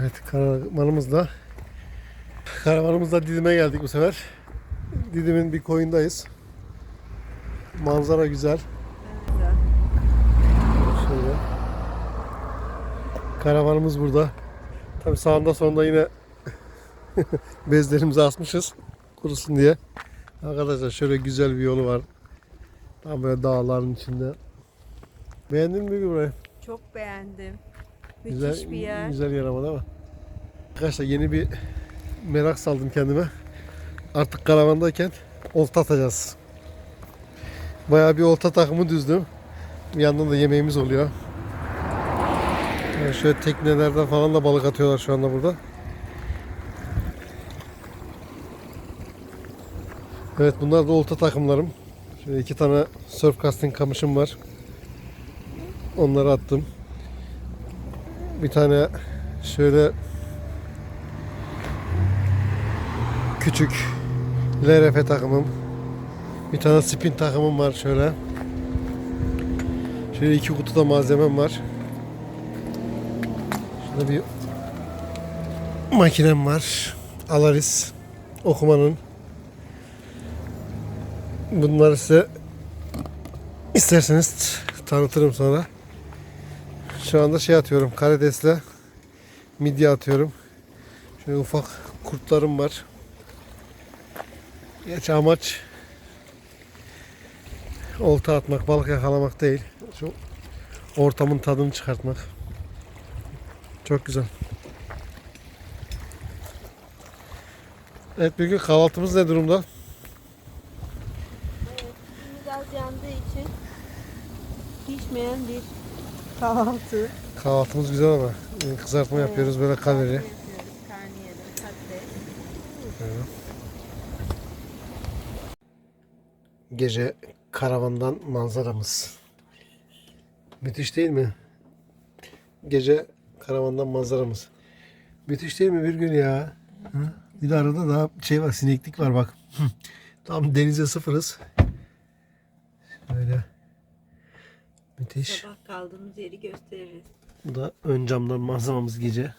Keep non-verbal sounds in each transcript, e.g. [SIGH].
Evet karavanımızda karavanımızda Didim'e geldik bu sefer. Didim'in bir koyundayız. Manzara güzel. Şöyle. Karavanımız burada. Tabii sağında sonunda yine [LAUGHS] bezlerimizi asmışız kurusun diye. Arkadaşlar şöyle güzel bir yolu var. Tam böyle dağların içinde. Beğendin mi burayı? Çok beğendim. Müthiş Güzel, bir yer. Güzel yer ama değil mi? Arkadaşlar yeni bir merak saldım kendime. Artık karavandayken olta atacağız. Bayağı bir olta takımı düzdüm. Bir yandan da yemeğimiz oluyor. Yani şöyle teknelerden falan da balık atıyorlar şu anda burada. Evet bunlar da olta takımlarım. Şöyle iki tane surf casting kamışım var. Onları attım. Bir tane şöyle küçük LRF takımım. Bir tane spin takımım var şöyle. Şöyle iki kutuda malzemem var. Şurada bir makinem var. Alaris okumanın. Bunları size isterseniz tanıtırım sonra. Şu anda şey atıyorum. Karidesle midye atıyorum. Şöyle ufak kurtlarım var. Geç amaç olta atmak, balık yakalamak değil. Şu ortamın tadını çıkartmak. Çok güzel. Evet bugün kahvaltımız ne durumda? Biraz yandığı için pişmeyen bir kahvaltı. Kahvaltımız güzel ama e, kızartma yapıyoruz böyle kalori. Yapıyoruz. Karnıyarık, patates. Gece karavandan manzaramız. Müthiş değil mi? Gece karavandan manzaramız. Müthiş değil mi bir gün ya? Hı? Bir de arada daha şey var sineklik var bak. Tam denize sıfırız. Böyle. Müthiş. Sabah kaldığımız yeri gösteririz. Bu da ön camdan manzaramız gece.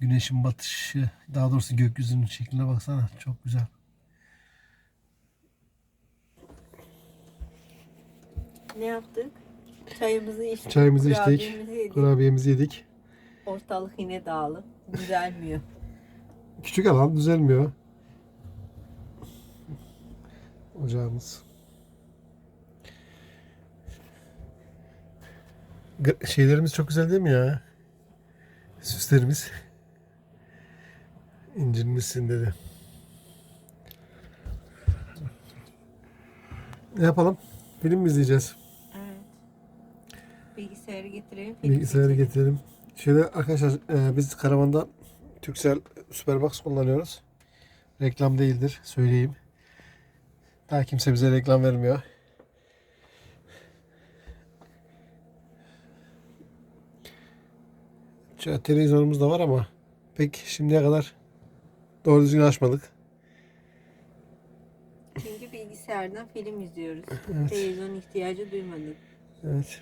Güneşin batışı, daha doğrusu gökyüzünün şekline baksana. Çok güzel. Ne yaptık? Çayımızı içtik. Çayımızı içtik. kurabiyemizi yedik. Kurabiyemizi yedik. Ortalık yine dağılık. Düzelmiyor. [LAUGHS] Küçük alan düzelmiyor. Ocağımız. Şeylerimiz çok güzel değil mi ya? Süslerimiz. İncinmişsin dedi. Ne yapalım? Film mi izleyeceğiz? evet. Bilgisayarı getirelim. film Bilgisayarı getirelim. Şöyle arkadaşlar e, biz karavanda Turkcell Superbox kullanıyoruz. Reklam değildir söyleyeyim. Daha kimse bize reklam vermiyor. Televizyonumuz da var ama pek şimdiye kadar doğru düzgün açmadık. Çünkü bilgisayardan film izliyoruz. [LAUGHS] Evet. Televizyon ihtiyacı duymadık. Evet.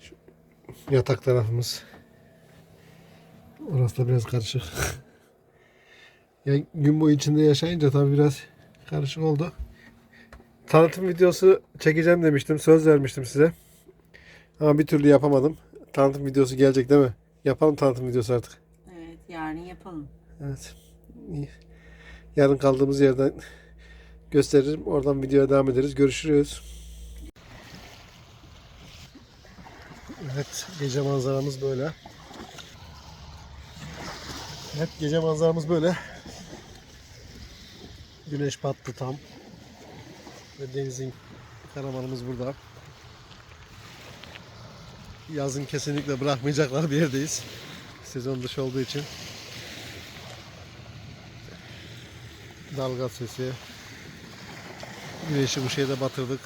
Şu yatak tarafımız. Orası da biraz karışık. [LAUGHS] ya gün boyu içinde yaşayınca tabii biraz karışık oldu. Tanıtım videosu çekeceğim demiştim. Söz vermiştim size. Ama bir türlü yapamadım. Tanıtım videosu gelecek değil mi? Yapalım tanıtım videosu artık. Evet yarın yapalım. Evet. İyi. Yarın kaldığımız yerden gösteririm. Oradan videoya devam ederiz. Görüşürüz. Evet. Gece manzaramız böyle. Evet. Gece manzaramız böyle. Güneş battı tam. Ve denizin karavanımız burada. Yazın kesinlikle bırakmayacaklar bir yerdeyiz. Sezon dışı olduğu için. dalga sesi. Güneşi bu şeyde batırdık.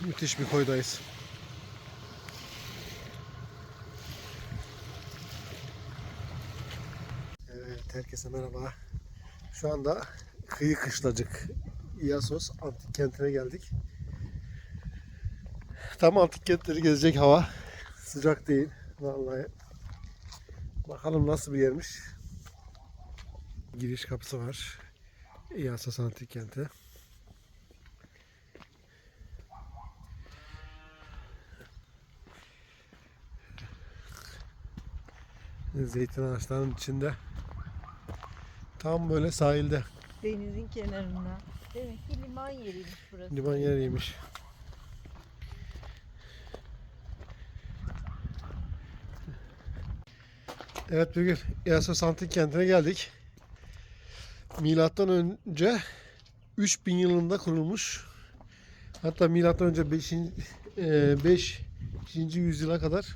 Müthiş bir koydayız. Evet, herkese merhaba. Şu anda kıyı kışlacık İyasos antik kentine geldik. Tam antik kentleri gezecek hava. Sıcak değil. Vallahi. Bakalım nasıl bir yermiş. Giriş kapısı var. İyasos antik kenti. Zeytin ağaçlarının içinde. Tam böyle sahilde. Denizin kenarında. Demek ki liman yeriymiş burası. Liman yeriymiş. Evet bir gün Iasos Antik Kenti'ne geldik. Milattan önce 3000 yılında kurulmuş. Hatta milattan önce 5. 5. yüzyıla kadar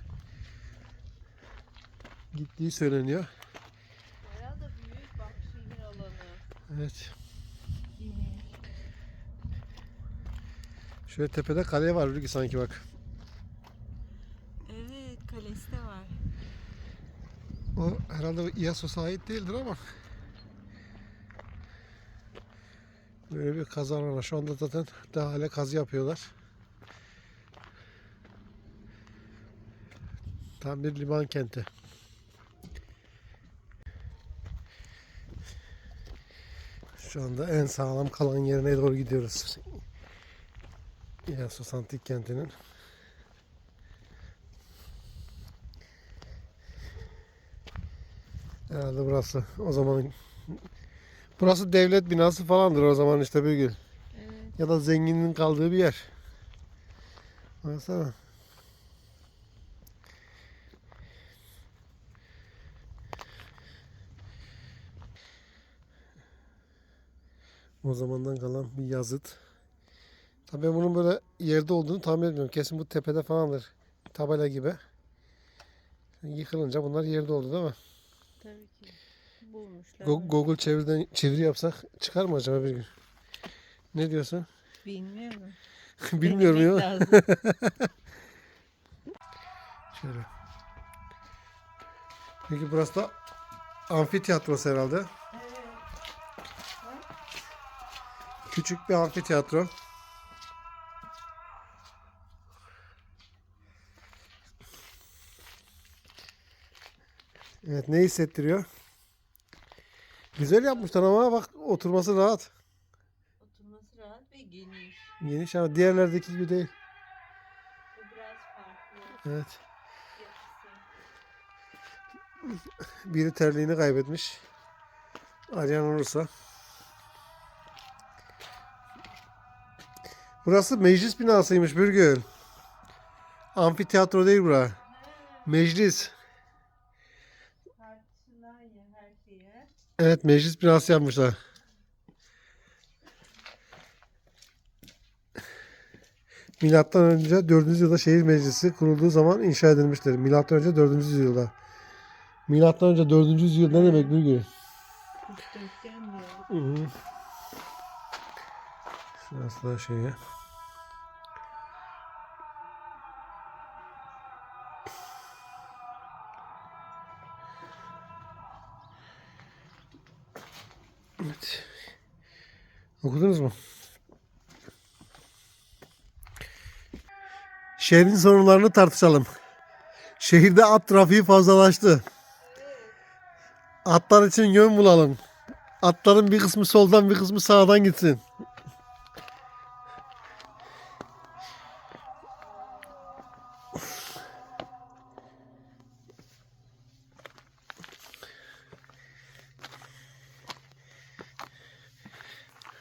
gittiği söyleniyor. Bayağı da büyük bak şehir alanı. Evet. Şöyle tepede kale var Rügi sanki bak. Evet kalesi de var. O herhalde İasos'a ait değildir ama böyle bir kazan var. Şu anda zaten daha hala kazı yapıyorlar. Tam bir liman kenti. Şu anda en sağlam kalan yerine doğru gidiyoruz. İasos Antik Kenti'nin. Herhalde burası o zaman burası devlet binası falandır o zaman işte bir gün. Evet. Ya da zenginin kaldığı bir yer. Baksana. O zamandan kalan bir yazıt. Tabii ben bunun böyle yerde olduğunu tahmin etmiyorum. Kesin bu tepede falandır. Tabela gibi. Yıkılınca bunlar yerde oldu değil mi? Tabii ki. Bulmuşlar. Go- Google çeviriden çeviri yapsak çıkar mı acaba bir gün? Ne diyorsun? Bilmiyorum. [LAUGHS] Bilmiyorum ya. [LAUGHS] Şöyle. Peki burası da amfiteyatrosu herhalde. Küçük bir amfiteyatro. Evet ne hissettiriyor? Güzel yapmışlar ama bak oturması rahat. Oturması rahat ve geniş. Geniş ama diğerlerdeki gibi değil. Bu biraz farklı Evet. Biri terliğini kaybetmiş. Arayan olursa. Burası meclis binasıymış Bürgül. Amfiteyatro değil bura. Meclis. Evet meclis binası yapmışlar. Milattan önce 4. yüzyılda şehir meclisi kurulduğu zaman inşa edilmiştir. Milattan önce 4. yüzyılda. Milattan önce 4. yüzyıl ne demek Bürgül? Hı hı. Şurası da şeye. Evet. Okudunuz mu? Şehrin sorunlarını tartışalım. Şehirde at trafiği fazlalaştı. Atlar için yön bulalım. Atların bir kısmı soldan bir kısmı sağdan gitsin.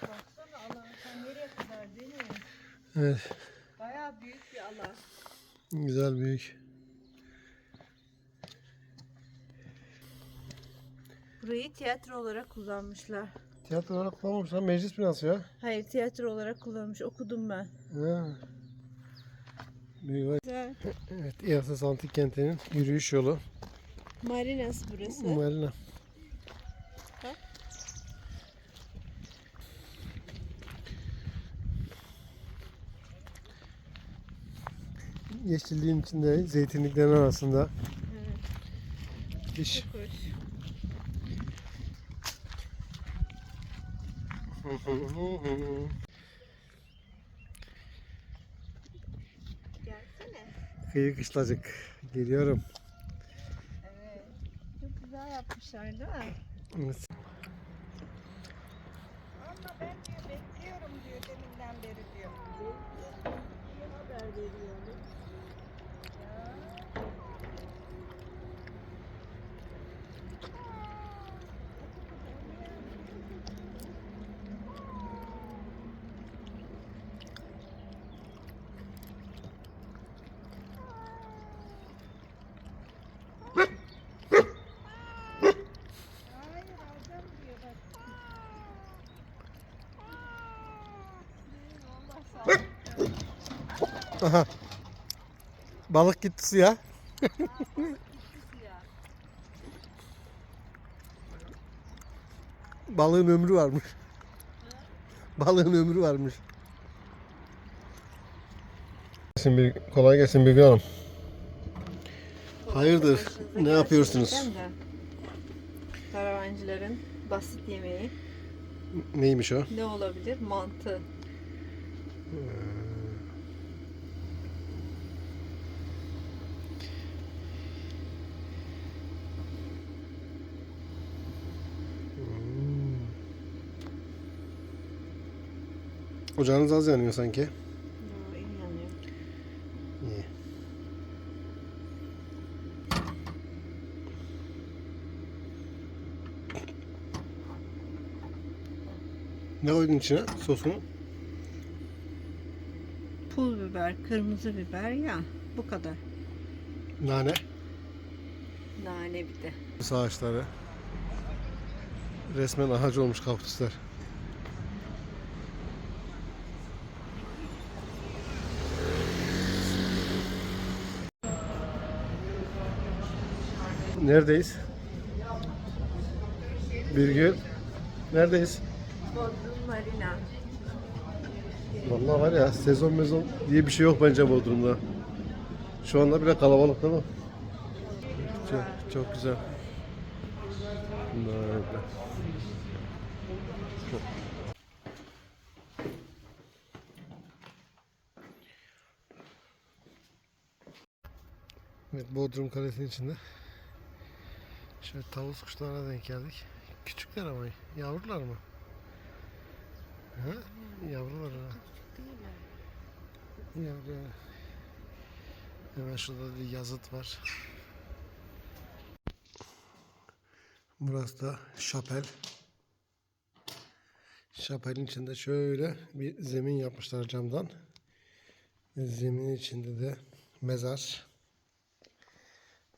Baksana alan sen nereye kadar değil mi? Evet, Bayağı büyük bir alan. güzel büyük. Burayı tiyatro olarak kullanmışlar. Tiyatro olarak kullanmamışlar. Meclis binası ya. Hayır tiyatro olarak kullanmış. Okudum ben. Ha. Büyük. Güzel. Evet, İyasas Antik Kenti'nin yürüyüş yolu. Marinas burası. Marina. Yeşilliğin içinde, zeytinliklerin arasında. Evet, İş. çok hoş. Gelsene. Kıyı kışlacık. Geliyorum. Evet. Çok güzel yapmışlar değil mi? Evet. Ama ben diyor bekliyorum diyor deminden beri diyor. haber veriyorum. Hayır alacağım diyor bak. Allah sağ ol. Aha. Balık gitti suya. Gitti [LAUGHS] suya. Balığın ömrü varmış. Balığın ömrü varmış. Şimdi kolay gelsin Bilge Hanım. Hayırdır? Ne yapıyorsunuz? Karavancıların basit yemeği Neymiş o? ne olabilir? Mantı. Ocağınız az yanıyor sanki. İyi. Ne koydun içine sosunu? Pul biber, kırmızı biber ya bu kadar. Nane. Nane bir de. Ağaçları. Resmen ağaç olmuş kaktüsler. Neredeyiz? Birgül. Neredeyiz? Bodrum Marina. Vallahi var ya sezon mezon diye bir şey yok bence Bodrum'da. Şu anda bile kalabalık değil mi? Çok, çok güzel. Böyle. Evet Bodrum Kalesi'nin içinde. Şöyle tavus kuşlarına denk geldik. Küçükler ama yavrular mı? Ha? Yavrular ha. Yavru. Hemen şurada bir yazıt var. Burası da şapel. Şapelin içinde şöyle bir zemin yapmışlar camdan. Zeminin içinde de mezar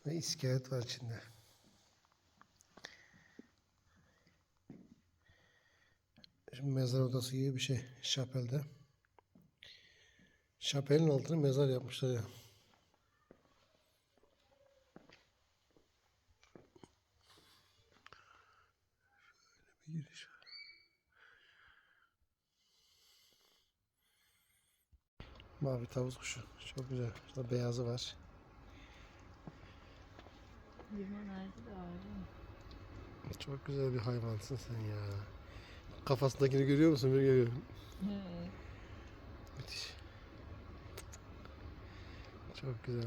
ve iskelet var içinde. Mezar odası gibi bir şey şapelde. Şapelin altına mezar yapmışlar ya. Bir giriş var. Mavi tavus kuşu. Çok güzel. Şurada beyazı var. Limon ağacı da var Çok güzel bir hayvansın sen ya. Kafasındakini görüyor musun? Bir görüyorum. Evet. Müthiş. Çok güzel.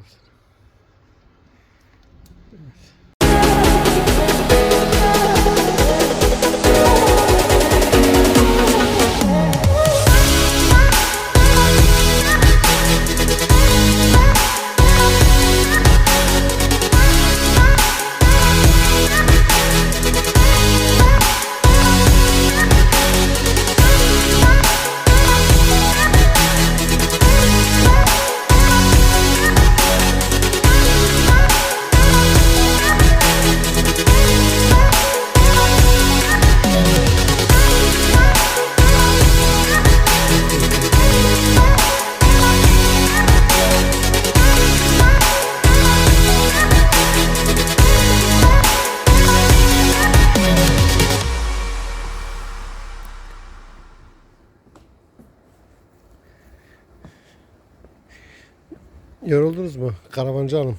Yoruldunuz mu karavancı hanım?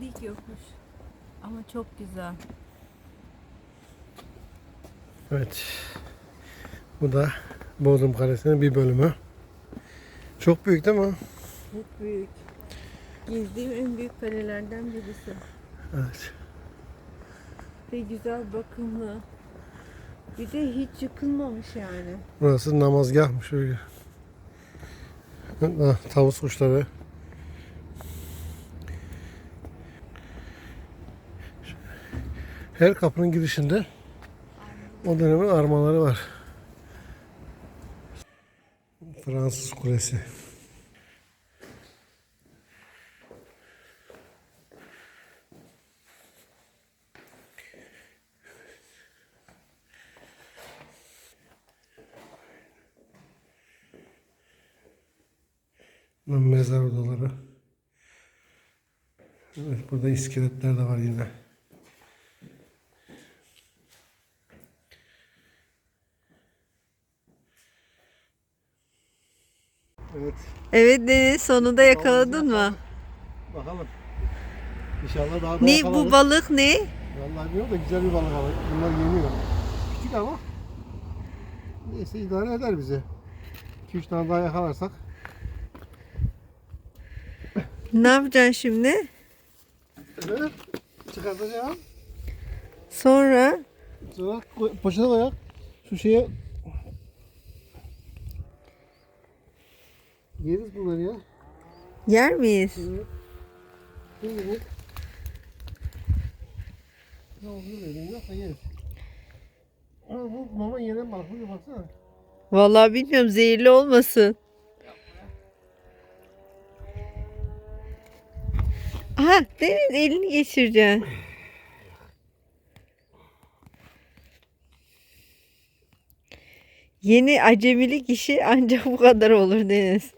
Dik yokmuş. Ama çok güzel. Evet. Bu da Bodrum Kalesi'nin bir bölümü. Çok büyük değil mi? Çok büyük. Gezdiğim en büyük kalelerden birisi. Evet. Ve güzel bakımlı. Bir de hiç yıkılmamış yani. Burası namazgahmış öyle. Tavus kuşları. Her kapının girişinde o dönemin armaları var. Fransız Kulesi. Mezar odaları. Evet, burada iskeletler de var yine. Evet, Evet Deniz sonunda yakaladın mı? bakalım. İnşallah daha da Ne yakalarız. bu balık ne? Vallahi bilmiyorum da güzel bir balık ama bunlar yeniyor. Küçük ama neyse idare eder bize. 2-3 tane daha yakalarsak. Ne yapacaksın şimdi? Evet. Çıkartacağım. Sonra Sonra koy, poşete koyak. Şu şeye Yeriz bunları ya. yer miyiz? Şimdi ne olduğunu bilmiyorum yok da yeriz. Ama bu mama yenen balık. Buraya baksana. Vallahi bilmiyorum zehirli olmasın. Aha Deniz elini geçireceksin. Yeni acemilik işi ancak bu kadar olur Deniz.